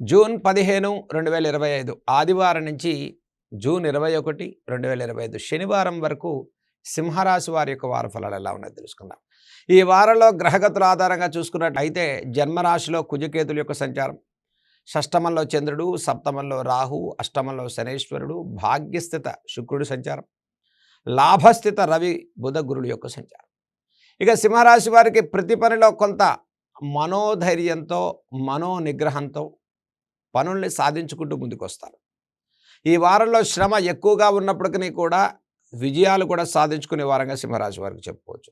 June పదిహేను రెండు వేల ఇరవై ఐదు. ఆదివారం నుంచి జూన్ ఇరవై ఒకటి రెండు వేల ఇరవై ఐదు. శనివారం వరకు సింహరాశి వారి యొక్క వార ఫలాలు ఎలా ఉన్నాయో తెలుసుకుందాం. ఈ వారంలో గ్రహగతుల ఆధారంగా చూసుకున్నట్టయితే జన్మరాశిలో కుజకేతుల యొక్క సంచారం షష్టమంలో చంద్రుడు సప్తమంలో రాహు అష్టమంలో శనేశ్వరుడు భాగ్యస్థిత శుక్రుడు సంచారం లాభస్థిత రవి బుధ గురుడు యొక్క సంచారం. ఇక సింహరాశి వారికి ప్రతి పనిలో కొంత మనోధైర్యంతో మనో నిగ్రహంతో పనుల్ని సాధించుకుంటూ ముందుకొస్తారు. ఈ వారంలో శ్రమ ఎక్కువగా ఉన్నప్పటికీ కూడా విజయాలు కూడా సాధించుకునే వారంగా సింహరాశి వారికి చెప్పుకోవచ్చు.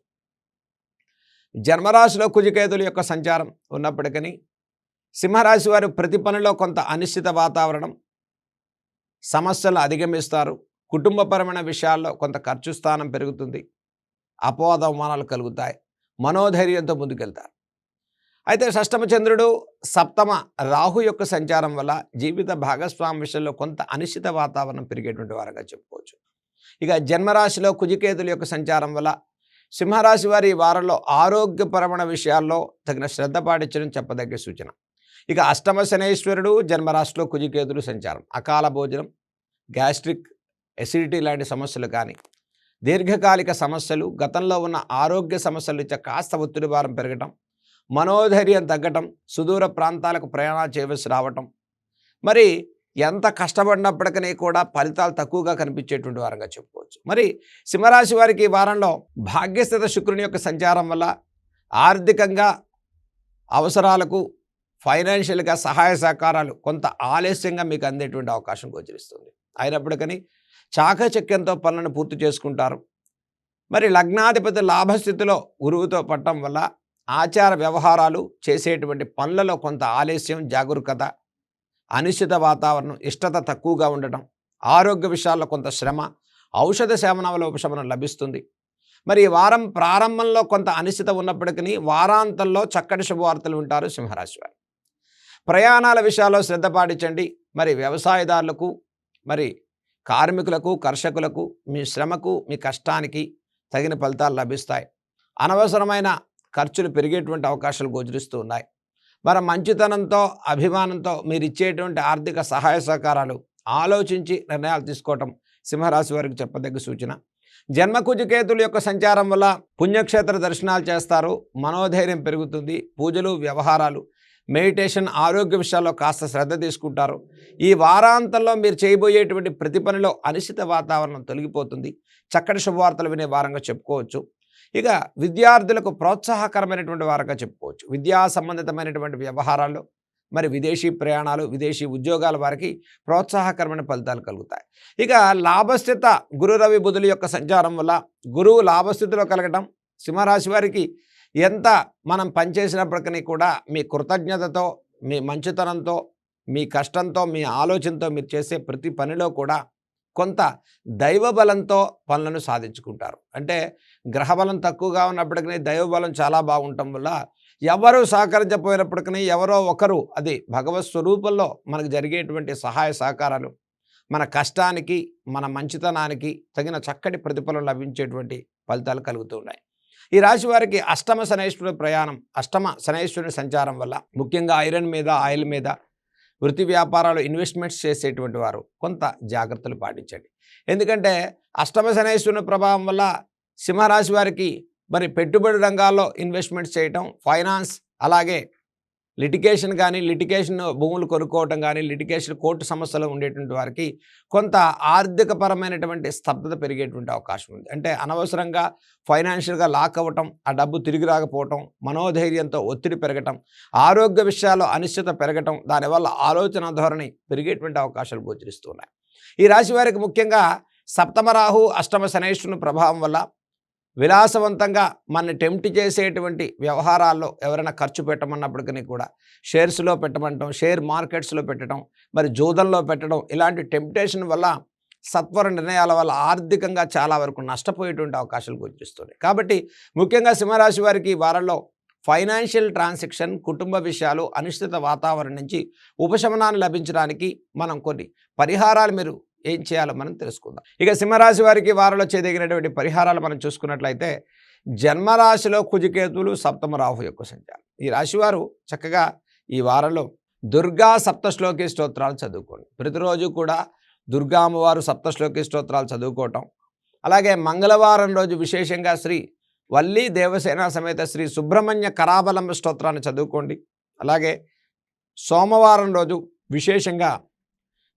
జన్మరాశిలో కుజికేతుల యొక్క సంచారం ఉన్నప్పటికీ సింహరాశి వారు ప్రతి పనిలో కొంత అనిశ్చిత వాతావరణం సమస్యలు అధిగమిస్తారు. కుటుంబపరమైన విషయాల్లో కొంత ఖర్చు స్థానం పెరుగుతుంది. అపోహ అవమానాలు కలుగుతాయి. మనోధైర్యంతో ముందుకెళ్తారు. అయితే షష్టమ చంద్రుడు సప్తమ రాహు యొక్క సంచారం వల్ల జీవిత భాగస్వామి విషయంలో కొంత అనిశ్చిత వాతావరణం పెరిగేటువంటి వారుగా చెప్పుకోవచ్చు. ఇక జన్మరాశిలో కుజికేతుల యొక్క సంచారం వల్ల సింహరాశి వారి వారంలో ఆరోగ్యపరమైన విషయాల్లో తగిన శ్రద్ధ పాటించడం చెప్పదగ్గ సూచన. ఇక అష్టమ శనేశ్వరుడు జన్మరాశిలో కుజికేతులు సంచారం. అకాల భోజనం గ్యాస్ట్రిక్ ఎసిడిటీ లాంటి సమస్యలు కానీ దీర్ఘకాలిక సమస్యలు గతంలో ఉన్న ఆరోగ్య సమస్యలు ఇచ్చే కాస్త ఒత్తిడి భారం పెరగటం మనోధైర్యం తగ్గటం సుదూర ప్రాంతాలకు ప్రయాణాలు చేయవలసి రావటం. మరి ఎంత కష్టపడినప్పటికీ కూడా ఫలితాలు తక్కువగా కనిపించేటువంటి వారంగా చెప్పుకోవచ్చు. మరి సింహరాశి వారికి ఈ వారంలో భాగ్యస్థిత శుక్రుని యొక్క సంచారం వల్ల ఆర్థికంగా అవసరాలకు ఫైనాన్షియల్గా సహాయ సహకారాలు కొంత ఆలస్యంగా మీకు అందేటువంటి అవకాశం గోచరిస్తుంది. అయినప్పటికని చాకచక్యంతో పనులను పూర్తి చేసుకుంటారు. మరి లగ్నాధిపతి లాభస్థితిలో గురువుతో పట్టడం వల్ల ఆచార వ్యవహారాలు చేసేటువంటి పనులలో కొంత ఆలస్యం జాగరూకత అనిశ్చిత వాతావరణం ఇష్టత తక్కువగా ఉండటం ఆరోగ్య విషయాల్లో కొంత శ్రమ ఔషధ సేవన వల్ల ఉపశమనం లభిస్తుంది. మరి వారం ప్రారంభంలో కొంత అనిశ్చిత ఉన్నప్పటికీ వారాంతంలో చక్కటి శుభవార్తలు ఉంటారు సింహరాశి వారు. ప్రయాణాల విషయాల్లో శ్రద్ధ పాటించండి. మరి వ్యవసాయదారులకు మరి కార్మికులకు కర్షకులకు మీ శ్రమకు మీ కష్టానికి తగిన ఫలితాలు లభిస్తాయి. అనవసరమైన ఖర్చులు పెరిగేటువంటి అవకాశాలు గోచరిస్తూ ఉన్నాయి. మరి మంచితనంతో అభిమానంతో మీరు ఇచ్చేటువంటి ఆర్థిక సహాయ సహకారాలు ఆలోచించి నిర్ణయాలు తీసుకోవటం సింహరాశి వారికి చెప్పదగ్గ సూచన. జన్మకుజకేతుల యొక్క సంచారం వల్ల పుణ్యక్షేత్ర దర్శనాలు చేస్తారు. మనోధైర్యం పెరుగుతుంది. పూజలు వ్యవహారాలు మెడిటేషన్ ఆరోగ్య విషయాల్లో కాస్త శ్రద్ధ తీసుకుంటారు. ఈ వారాంతంలో మీరు చేయబోయేటువంటి ప్రతి పనిలో అనిశ్చిత వాతావరణం తొలగిపోతుంది. చక్కటి శుభవార్తలు వినే వారంగా చెప్పుకోవచ్చు. ఇక విద్యార్థులకు ప్రోత్సాహకరమైనటువంటి వారంగా చెప్పుకోవచ్చు. విద్యా సంబంధితమైనటువంటి వ్యవహారాలు మరి విదేశీ ప్రయాణాలు విదేశీ ఉద్యోగాల వారికి ప్రోత్సాహకరమైన ఫలితాలు కలుగుతాయి. ఇక లాభస్థిత గురు రవి బుధుల యొక్క సంచారం వల్ల గురువు లాభస్థితిలో కలగటం సింహరాశి వారికి ఎంత మనం పనిచేసినప్పటికీ కూడా మీ కృతజ్ఞతతో మీ మంచితనంతో మీ కష్టంతో మీ ఆలోచనతో మీరు చేసే ప్రతి పనిలో కూడా కొంత దైవబలంతో పనులను సాధించుకుంటారు. అంటే గ్రహబలం తక్కువగా ఉన్నప్పటికీ దైవబలం చాలా బాగుండటం వల్ల ఎవరు సహకరించపోయినప్పటికీ ఎవరో ఒకరు అది భగవత్ స్వరూపంలో మనకు జరిగేటువంటి సహాయ సహకారాలు మన కష్టానికి మన మంచితనానికి తగిన చక్కటి ప్రతిఫలం లభించేటువంటి ఫలితాలు కలుగుతూ ఉన్నాయి. ఈ రాశి వారికి అష్టమ శనేశ్వరుడి ప్రయాణం అష్టమ శనేశ్వరుని సంచారం వల్ల ముఖ్యంగా ఐరన్ మీద ఆయిల్ మీద వృత్తి వ్యాపారాలు ఇన్వెస్ట్మెంట్స్ చేసేటువంటి వారు కొంత జాగ్రత్తలు పాటించండి. ఎందుకంటే అష్టమ శనేశ్వరుని ప్రభావం వల్ల సింహరాశి వారికి మరి పెట్టుబడి రంగాల్లో ఇన్వెస్ట్మెంట్స్ చేయటం ఫైనాన్స్ అలాగే లిటికేషన్ కానీ లిటికేషన్ భూములు కొనుక్కోవటం కానీ లిటికేషన్ కోర్టు సమస్యలు ఉండేటువంటి వారికి కొంత ఆర్థికపరమైనటువంటి స్తబ్దత పెరిగేటువంటి అవకాశం ఉంది. అంటే అనవసరంగా ఫైనాన్షియల్గా లాక్ అవ్వటం ఆ డబ్బు తిరిగి రాకపోవటం మనోధైర్యంతో ఒత్తిడి పెరగటం ఆరోగ్య విషయాల్లో అనిశ్చిత పెరగటం దానివల్ల ఆలోచన ధోరణి పెరిగేటువంటి అవకాశాలు గోచరిస్తున్నాయి ఈ రాశి వారికి ముఖ్యంగా సప్తమ రాహు అష్టమ శనేశ్వరుని ప్రభావం వల్ల విలాసవంతంగా మన టెంప్ట్ చేసేటువంటి వ్యవహారాల్లో ఎవరైనా ఖర్చు పెట్టమన్నప్పటికీ కూడా షేర్స్లో పెట్టమంటాం షేర్ మార్కెట్స్లో పెట్టడం మరి జూదంలో పెట్టడం ఇలాంటి టెంప్టేషన్ వల్ల సత్వర నిర్ణయాల వల్ల ఆర్థికంగా చాలా వరకు నష్టపోయేటువంటి అవకాశాలు గోచరిస్తున్నాయి కాబట్టి ముఖ్యంగా సింహరాశి వారికి ఈ వారంలో ఫైనాన్షియల్ ట్రాన్సాక్షన్ కుటుంబ విషయాలు అనిశ్చిత వాతావరణం నుంచి ఉపశమనాన్ని లభించడానికి మనం కొన్ని పరిహారాలు మీరు ఏం చేయాలో మనం తెలుసుకుందాం. ఇక సింహరాశి వారికి వారిలో చేయదగినటువంటి పరిహారాలు మనం చూసుకున్నట్లయితే జన్మరాశిలో కుజికేతులు సప్తమ రాహు యొక్క సంచారం. ఈ రాశివారు చక్కగా ఈ వారంలో దుర్గా సప్తశ్లోకి స్తోత్రాలు చదువుకోండి. ప్రతిరోజు కూడా దుర్గా అమ్మవారు సప్తశ్లోకి స్తోత్రాలు చదువుకోవటం. అలాగే మంగళవారం రోజు విశేషంగా శ్రీ వల్లి దేవసేన సమేత శ్రీ సుబ్రహ్మణ్య కరాబలంబ స్తోత్రాన్ని చదువుకోండి. అలాగే సోమవారం రోజు విశేషంగా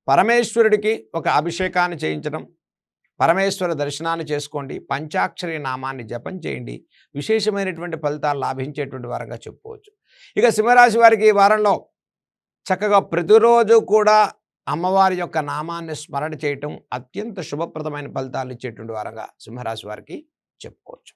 పరమేశ్వరుడికి ఒక అభిషేకాన్ని చేయించడం పరమేశ్వర దర్శనాన్ని చేసుకోండి పంచాక్షరి నామాన్ని జపం చేయండి విశేషమైనటువంటి ఫలితాలు లాభించేటువంటి వారంగా చెప్పుకోవచ్చు. ఇక సింహరాశి వారికి ఈ వారంలో చక్కగా ప్రతిరోజు కూడా అమ్మవారి యొక్క నామాన్ని స్మరణ చేయటం అత్యంత శుభప్రదమైన ఫలితాలు ఇచ్చేటువంటి వారంగా సింహరాశి వారికి చెప్పుకోవచ్చు.